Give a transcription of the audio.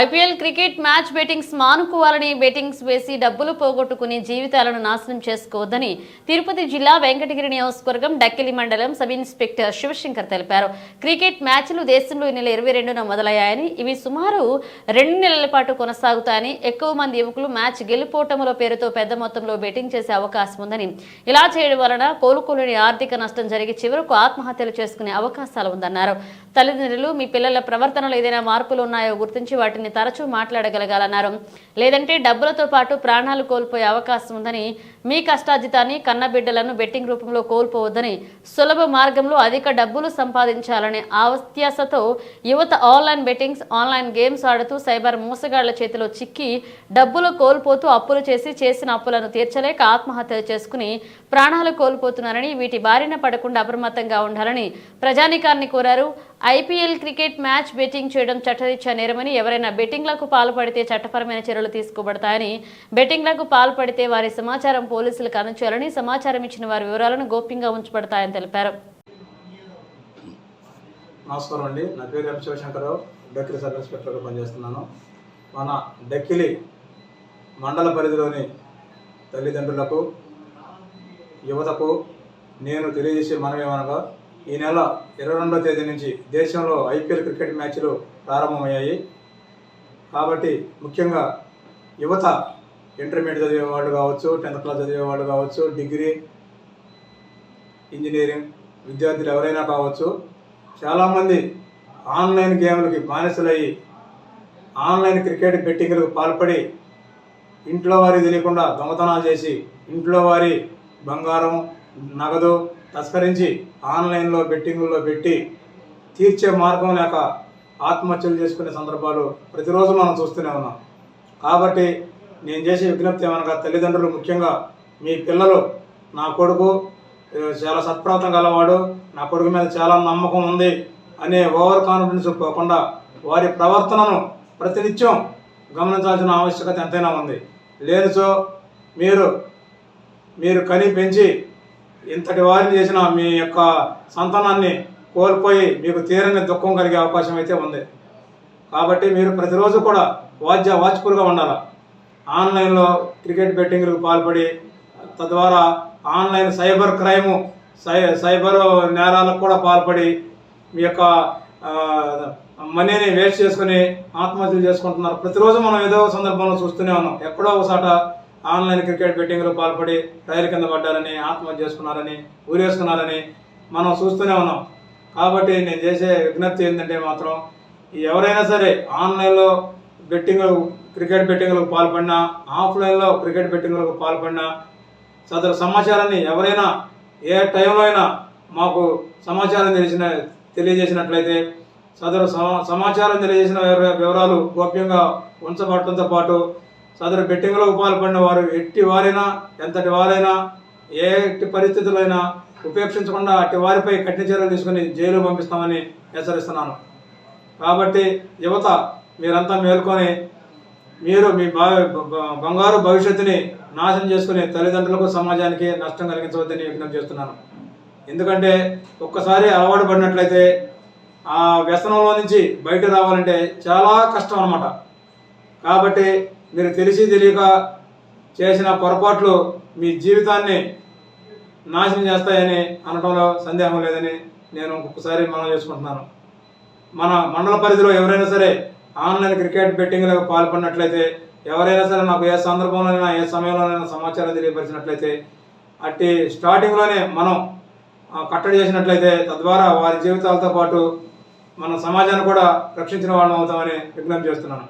IPL cricket match bettings మానుకోవాలని bettings వేసి డబ్బులు పోగొట్టుకుని జీవితాలను నాశనం చేసుకోవద్దని తిరుపతి జిల్లా వెంకటగిరి నియోజకవర్గం డక్కిలి మండలం సబ్ ఇన్స్పెక్టర్ శివశంకర్ తెలిపారు. క్రికెట్ మ్యాచ్లు దేశంలో ఈ నెల ఇరవై రెండున మొదలయ్యాయని ఇవి సుమారు రెండు నెలల పాటు కొనసాగుతాయని ఎక్కువ మంది యువకులు మ్యాచ్ గెలుపోటముల పేరుతో పెద్ద మొత్తంలో బెట్టింగ్ చేసే అవకాశం ఉందని. ఇలా చేయడం వలన కోలుకోలేని ఆర్థిక నష్టం జరిగి చివరకు ఆత్మహత్యలు చేసుకునే అవకాశాలు ఉందన్నారు. తల్లిదండ్రులు మీ పిల్లల ప్రవర్తనలో ఏదైనా మార్పులు ఉన్నాయో గుర్తించి వాటిని తరచూ మాట్లాడగలగాలన్నారు. లేదంటే డబ్బులతో పాటు ప్రాణాలు కోల్పోయే అవకాశం ఉందని మీ కష్టార్జితాన్ని కన్నబిడ్డలను బెట్టింగ్ రూపంలో కోల్పోవద్దని సులభ మార్గంలో అధిక డబ్బులు సంపాదించాలనే ఆవత్యాసతో యువత ఆన్లైన్ బెట్టింగ్స్ ఆన్లైన్ గేమ్స్ ఆడుతూ సైబర్ మోసగాళ్ళ చేతిలో చిక్కి డబ్బులు కోల్పోతూ అప్పులు చేసి చేసిన అప్పులను తీర్చలేక ఆత్మహత్యలు చేసుకుని ప్రాణాలు కోల్పోతున్నారని వీటి బారిన పడకుండా అప్రమత్తంగా ఉండాలని ప్రజానికాన్ని కోరారు. ఐపీఎల్ క్రికెట్ మ్యాచ్ బెట్టింగ్ చేయడం చట్టరీత్యా నేరమని ఎవరైనా బెట్టింగ్లకు పాల్పడితే చట్టపరమైన చర్యలు తీసుకోబడతాయని బెట్టింగ్లకు పాల్పడితే వారి సమాచారం పోలీసులకు అందచేయాలని సమాచారం ఇచ్చిన వారి వివరాలను గోప్యంగా ఉంచబడతాయని తెలిపారు. నమస్కారం అండి. నా పేరు ఎం శివశంకరరావు. డక్కిలి సబ్ ఇన్స్పెక్టర్గా పనిచేస్తున్నాను. మన డక్కిలి మండల పరిధిలోని తల్లిదండ్రులకు యువతకు నేను తెలియజేసే మనం ఏమనగా ఈ నెల ఇరవై రెండవ తేదీ నుంచి దేశంలో ఐపీఎల్ క్రికెట్ మ్యాచ్లు ప్రారంభమయ్యాయి. కాబట్టి ముఖ్యంగా యువత ఇంటర్మీడియట్ చదివే వాళ్ళు కావచ్చు టెన్త్ క్లాస్ చదివే వాళ్ళు కావచ్చు డిగ్రీ ఇంజనీరింగ్ విద్యార్థులు ఎవరైనా కావచ్చు చాలామంది ఆన్లైన్ గేమ్లకి బానిసలయ్యి ఆన్లైన్ క్రికెట్ బెట్టింగ్లకు పాల్పడి ఇంట్లో వారి తెలియకుండా దొంగతనాలు చేసి ఇంట్లో వారి బంగారం నగదు తస్కరించి ఆన్లైన్లో బెట్టింగుల్లో పెట్టి తీర్చే మార్గం లేక ఆత్మహత్యలు చేసుకునే సందర్భాలు ప్రతిరోజు మనం చూస్తూనే ఉన్నాం. కాబట్టి నేను చేసే విజ్ఞప్తి ఏమనగా తల్లిదండ్రులు ముఖ్యంగా మీ పిల్లలు నా కొడుకు చాలా సత్ప్రాంతం గలవాడు నా కొడుకు మీద చాలా నమ్మకం ఉంది అనే ఓవర్ కాన్ఫిడెన్స్ పోకుండా వారి ప్రవర్తనను ప్రతినిత్యం గమనించాల్సిన ఆవశ్యకత ఎంతైనా ఉంది. లేనిచో మీరు మీరు కని పెంచి ఇంతటి వారిని చేసిన మీ యొక్క సంతానాన్ని కోల్పోయి మీకు తీరని దుఃఖం కలిగే అవకాశం అయితే ఉంది. కాబట్టి మీరు ప్రతిరోజు కూడా వాద్య వాచ్ఫుల్గా ఉండాలి? ఆన్లైన్లో క్రికెట్ బెట్టింగ్లకు పాల్పడి తద్వారా ఆన్లైన్ సైబర్ క్రైము సై సైబర్ నేరాలకు కూడా పాల్పడి మీ యొక్క మనీని వేస్ట్ చేసుకుని ఆత్మహత్యలు చేసుకుంటున్నారు. ప్రతిరోజు మనం ఏదో సందర్భంలో చూస్తూనే ఉన్నాం. ఎక్కడో ఒకసాట ఆన్లైన్ క్రికెట్ బెట్టింగ్లో పాల్పడి రైలు కింద పడ్డారని ఆత్మహత్య చేసుకున్నారని ఊరేసుకున్నారని మనం చూస్తూనే ఉన్నాం. కాబట్టి నేను చేసే విజ్ఞప్తి ఏంటంటే మాత్రం ఎవరైనా సరే ఆన్లైన్లో బెట్టింగ్ క్రికెట్ బెట్టింగ్లకు పాల్పడినా ఆఫ్లైన్లో క్రికెట్ బెట్టింగ్లకు పాల్పడినా సదరు సమాచారాన్ని ఎవరైనా ఏ టైంలో అయినా మాకు సమాచారం తెలిసిన తెలియజేసినట్లయితే సదరు సమా- సమాచారం తెలియజేసిన వివరాలు గోప్యంగా ఉంచబడటంతో పాటు సదరు బెట్టింగ్లకు పాల్పడిన వారు ఎట్టి వారైనా ఎంతటి వారైనా ఏ ఎట్టి పరిస్థితులైనా ఉపేక్షించకుండా అట్టి వారిపై కఠిన చర్యలు తీసుకుని జైలు పంపిస్తామని హెచ్చరిస్తున్నాను. కాబట్టి యువత మీరంతా మేల్కొని మీరు మీ బంగారు భవిష్యత్తుని నాశనం చేసుకుని తల్లిదండ్రులకు సమాజానికి నష్టం కలిగించవద్దని విజ్ఞప్తి చేస్తున్నాను. ఎందుకంటే ఒక్కసారి అలవాటు పడినట్లయితే ఆ వ్యసనంలో నుంచి బయట రావాలంటే చాలా కష్టం అనమాట కాబట్టి మీరు తెలిసి తెలియక చేసిన పొరపాట్లు మీ జీవితాన్ని నాశనం చేస్తాయని అనడంలో సందేహం లేదని నేను ఒక్కొక్కసారి మనం చేసుకుంటున్నాను. మన మండల పరిధిలో ఎవరైనా సరే ఆన్లైన్ క్రికెట్ బెట్టింగ్లకు పాల్పడినట్లయితే ఎవరైనా సరే నాకు ఏ సందర్భంలోనైనా ఏ సమయంలోనైనా సమాచారం తెలియపరిచినట్లయితే అట్టి స్టార్టింగ్లోనే మనం కట్టడి చేసినట్లయితే తద్వారా వారి జీవితాలతో పాటు మన సమాజాన్ని కూడా రక్షించిన వాళ్ళం అవుతామని విజ్ఞప్తి చేస్తున్నాను.